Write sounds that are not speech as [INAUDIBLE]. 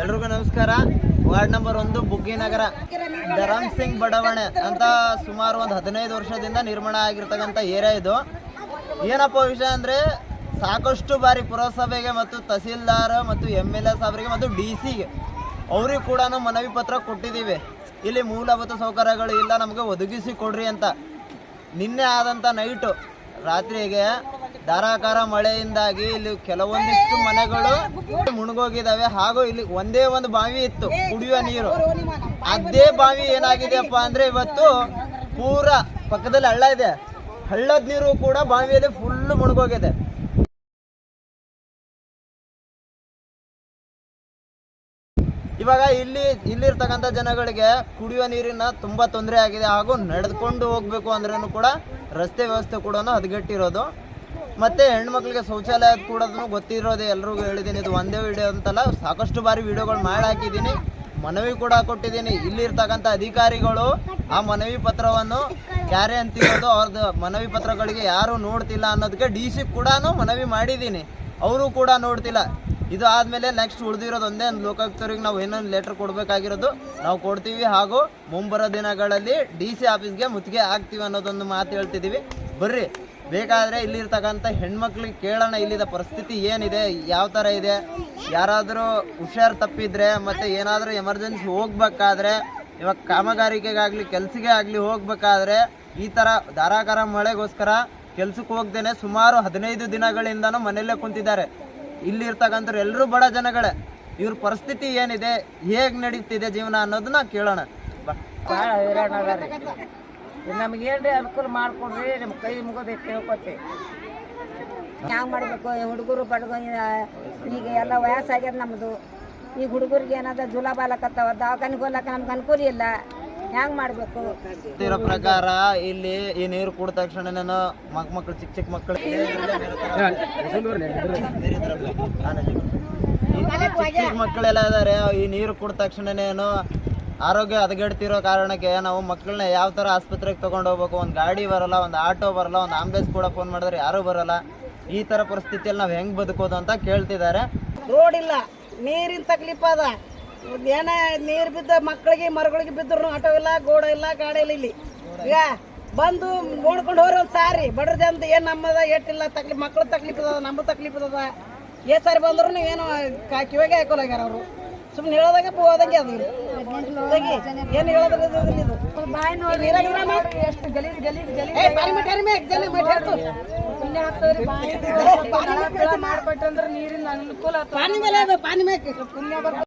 ಎಲ್ರಿಗೂ ನಮಸ್ಕಾರ. Ward number ಒಂದು ಬುಗ್ಗಿನಗರ ಧರಮ್ ಸಿಂಗ್ ಬಡಾವಣೆ ಅಂತ ಸುಮಾರು ಒಂದು ಹದಿನೈದು ವರ್ಷದಿಂದ ನಿರ್ಮಾಣ ಆಗಿರ್ತಕ್ಕಂಥ ಏರಿಯಾ ಇದು. ಏನಪ್ಪ ವಿಷಯ ಅಂದರೆ, ಸಾಕಷ್ಟು ಬಾರಿ ಪುರಸಭೆಗೆ ಮತ್ತು ತಹಸೀಲ್ದಾರ್ ಮತ್ತು ಎಂ ಎಲ್ ಎ ಸಾಹೇಬರಿಗೆ ಮತ್ತು ಡಿ ಸಿಗೆ ಅವ್ರಿಗೆ ಕೂಡ ಮನವಿ ಪತ್ರ ಕೊಟ್ಟಿದ್ದೀವಿ. ಇಲ್ಲಿ ಮೂಲಭೂತ ಸೌಕರ್ಯಗಳು ಇಲ್ಲ, ನಮಗೆ ಒದಗಿಸಿ ಕೊಡ್ರಿ ಅಂತ. ನಿನ್ನೆ ಆದಂಥ ನೈಟು ರಾತ್ರಿಗೆ ಧಾರಾಕಾರ ಮಳೆಯಿಂದಾಗಿ ಇಲ್ಲಿ ಕೆಲವೊಂದಿಷ್ಟು ಮನೆಗಳು ಮುಣಗೋಗಿದಾವೆ ಹಾಗೂ ಇಲ್ಲಿ ಒಂದೇ ಒಂದು ಬಾವಿ ಇತ್ತು, ಕುಡಿಯುವ ನೀರು. ಅದೇ ಬಾವಿ ಏನಾಗಿದೆಯಪ್ಪ ಅಂದ್ರೆ ಇವತ್ತು ಪೂರ ಪಕ್ಕದಲ್ಲಿ ಹಳ್ಳ ಇದೆ. ಹಳ್ಳದ ನೀರು ಕೂಡ ಬಾವಿಯಲ್ಲಿ ಫುಲ್ ಮುಳುಗೋಗಿದೆ ಇವಾಗ ಇಲ್ಲಿ ಇಲ್ಲಿರ್ತಕ್ಕಂಥ ಜನಗಳಿಗೆ ಕುಡಿಯುವ ನೀರಿನ ತುಂಬಾ ತೊಂದರೆ ಆಗಿದೆ ಹಾಗೂ ನಡೆದುಕೊಂಡು ಹೋಗ್ಬೇಕು ಅಂದ್ರೂ ಕೂಡ ರಸ್ತೆ ವ್ಯವಸ್ಥೆ ಕೂಡ ಹದಗೆಟ್ಟಿರೋದು. ಮತ್ತೆ ಹೆಣ್ಮಕ್ಳಿಗೆ ಶೌಚಾಲಯ ಕೂಡ ಗೊತ್ತಿರೋದು ಎಲ್ರಿಗೂ ಹೇಳಿದ್ದೀನಿ. ಇದು ಒಂದೇ ವಿಡಿಯೋ ಅಂತಲ್ಲ, ಸಾಕಷ್ಟು ಬಾರಿ ವಿಡಿಯೋಗಳು ಮಾಡಿ ಹಾಕಿದ್ದೀನಿ. ಮನವಿ ಕೂಡ ಕೊಟ್ಟಿದ್ದೀನಿ. ಇಲ್ಲಿರ್ತಕ್ಕಂಥ ಅಧಿಕಾರಿಗಳು ಆ ಮನವಿ ಪತ್ರವನ್ನು ಯಾರೇ ಅಂತಿರೋದು ಅವ್ರದ್ದು ಮನವಿ ಪತ್ರಗಳಿಗೆ ಯಾರು ನೋಡ್ತಿಲ್ಲ ಅನ್ನೋದಕ್ಕೆ ಡಿ ಸಿ ಕೂಡ ಮನವಿ ಮಾಡಿದ್ದೀನಿ. ಅವರು ಕೂಡ ನೋಡ್ತಿಲ್ಲ. ಇದು ಆದಮೇಲೆ ನೆಕ್ಸ್ಟ್ ಉಳಿದಿರೋದು ಒಂದೇ ಒಂದು ಲೋಕಾಯುಕ್ತರಿಗೆ ನಾವು ಏನೊಂದು ಲೆಟ್ರ್ ಕೊಡಬೇಕಾಗಿರೋದು. ನಾವು ಕೊಡ್ತೀವಿ ಹಾಗೂ ಮುಂಬರೋ ದಿನಗಳಲ್ಲಿ ಡಿ ಸಿ ಆಫೀಸ್ಗೆ ಮುತ್ತಿಗೆ ಹಾಕ್ತೀವಿ ಅನ್ನೋದೊಂದು ಮಾತು ಹೇಳ್ತಿದ್ದೀವಿ. ಬರ್ರಿ. ಬೇಕಾದರೆ ಇಲ್ಲಿರ್ತಕ್ಕಂಥ ಹೆಣ್ಮಕ್ಳಿಗೆ ಕೇಳೋಣ ಇಲ್ಲಿದ ಪರಿಸ್ಥಿತಿ ಏನಿದೆ, ಯಾವ ಥರ ಇದೆ, ಯಾರಾದರೂ ಹುಷಾರು ತಪ್ಪಿದ್ರೆ ಮತ್ತು ಏನಾದರೂ ಎಮರ್ಜೆನ್ಸಿ ಹೋಗ್ಬೇಕಾದ್ರೆ, ಇವಾಗ ಕಾಮಗಾರಿಕೆಗಾಗಲಿ, ಕೆಲ್ಸಿಗೆ ಆಗಲಿ ಹೋಗ್ಬೇಕಾದ್ರೆ ಈ ಥರ ಧಾರಾಕಾರ ಮಳೆಗೋಸ್ಕರ ಕೆಲ್ಸಕ್ಕೆ ಹೋಗ್ದೇನೆ ಸುಮಾರು ಹದಿನೈದು ದಿನಗಳಿಂದನೂ ಮನೆಯಲ್ಲೇ ಕುಂತಿದ್ದಾರೆ. ಇಲ್ಲಿ ಇರ್ತಕ್ಕಂಥವ್ರು ಎಲ್ಲರೂ ಬಡ ಜನಗಳೇ. ಇವ್ರ ಪರಿಸ್ಥಿತಿ ಏನಿದೆ, ಹೇಗೆ ನಡೀತಿದೆ ಜೀವನ ಅನ್ನೋದನ್ನ ಕೇಳೋಣ. ನಮ್ಗೆ ಏನ್ರಿ ಅನುಕೂಲ ಮಾಡಿಕೊಡ್ರಿ ನಿಮ್ಮ ಕೈ ಮುಗೋದು ಕೇಳ್ಕೊತೀವಿ ಹ್ಯಾಂಗೆ ಮಾಡಬೇಕು ಹುಡುಗರು ಬಡಗ ಈಗ ಎಲ್ಲ ವಯಸ್ಸಾಗ್ಯದ ನಮ್ಮದು ಈಗ ಹುಡುಗರಿಗೆ ಏನಾದ ಜುಲಾಬಾಲಕತ್ತಾವ ದವಾಖಾನಿಗೆ ಹೋಗ್ಲಕ್ಕ ನಮ್ಗೆ ಅನುಕೂಲ ಇಲ್ಲ. ಹ್ಯಾಂಗ ಮಾಡಬೇಕು? ಇರೋ ಪ್ರಕಾರ ಇಲ್ಲಿ ಈ ನೀರು ಕುಡಿದ ತಕ್ಷಣ ಮಕ್ ಮಕ್ಕಳು ಚಿಕ್ಕ ಚಿಕ್ಕ ಮಕ್ಕಳು ಚಿಕ್ಕ ಚಿಕ್ಕ ಮಕ್ಕಳೆಲ್ಲ ಇದಾರೆ ಈ ನೀರು ಕುಡಿದ ತಕ್ಷಣನೇನು ಆರೋಗ್ಯ ಹದಗೆಡ್ತಿರೋ ಕಾರಣಕ್ಕೆ ನಾವು ಮಕ್ಕಳನ್ನ ಯಾವ ಥರ ಆಸ್ಪತ್ರೆಗೆ ತೊಗೊಂಡು ಹೋಗ್ಬೇಕು? ಒಂದು ಗಾಡಿ ಬರಲ್ಲ, ಒಂದು ಆಟೋ ಬರಲ್ಲ, ಒಂದು ಆಂಬುಲೆನ್ಸ್ ಕೂಡ ಫೋನ್ ಮಾಡಿದ್ರೆ ಯಾರೂ ಬರಲ್ಲ. ಈ ಥರ ಪರಿಸ್ಥಿತಿಯಲ್ಲಿ ನಾವು ಹೆಂಗೆ ಬದುಕೋದು ಅಂತ ಕೇಳ್ತಿದ್ದಾರೆ. ರೋಡ್ ಇಲ್ಲ. ನೀರಿನ ತಕ್ಲೀಫ್ ಅದ. ಏನ ನೀರು ಬಿದ್ದ ಮಕ್ಕಳಿಗೆ, ಮರಗಳಿಗೆ ಬಿದ್ದರು ಆಟೋ ಇಲ್ಲ, ಗೋಡ ಇಲ್ಲ, ಗಾಡಿ ಇಲ್ಲ ಇಲ್ಲಿ. ಈಗ ಬಂದು ನೋಡ್ಕೊಂಡು ಹೋರಿ ಒಂದು ಸಾರಿ. ಬಡ್ರ ಜನದ ಏನು ನಮ್ಮದ ಎಟ್ಟಿಲ್ಲ ತಕ್ಲಿ ಮಕ್ಕಳು ತಕ್ಲೀಫ್ ಅದ ನಮ್ಮ ತಕ್ಲೀಫ್ ಅದ. ಏ ಸಾರಿ ಬಂದ್ರು ಏನು ಕಿವಿಗೆ ಹಾಕೋಲಾಗ್ಯಾರ ಅವರು. ಸುಮ್ಮನೆ ಹೇಳೋದಾಗ ಹೋದಂಗೆ ಅದು. ಏನು ಹೇಳೋದ್ರೆ ಇದು ಬಾಯಿ ನೋಡಿ. ಎಷ್ಟು ಗಲೀಜ್ ಗಲೀಜ್ ಗಲೀಜ್. ಏ, ಪಾನಿ ಮಟ್ಟ ಹರಿಮೆ, ಜಲ್ದಿ ಮಟ್ಟ ಹೇಳ್ತು. ಪುಣ್ಯ ಹಾಕ್ತವ್ರಿ ಬಾಯಿ [LAUGHS] ನೀರಿನ ಅನುಕೂಲ ಪಾನಿ ಮೇಲೆ ಪಾನಿ ಮೇಲೆ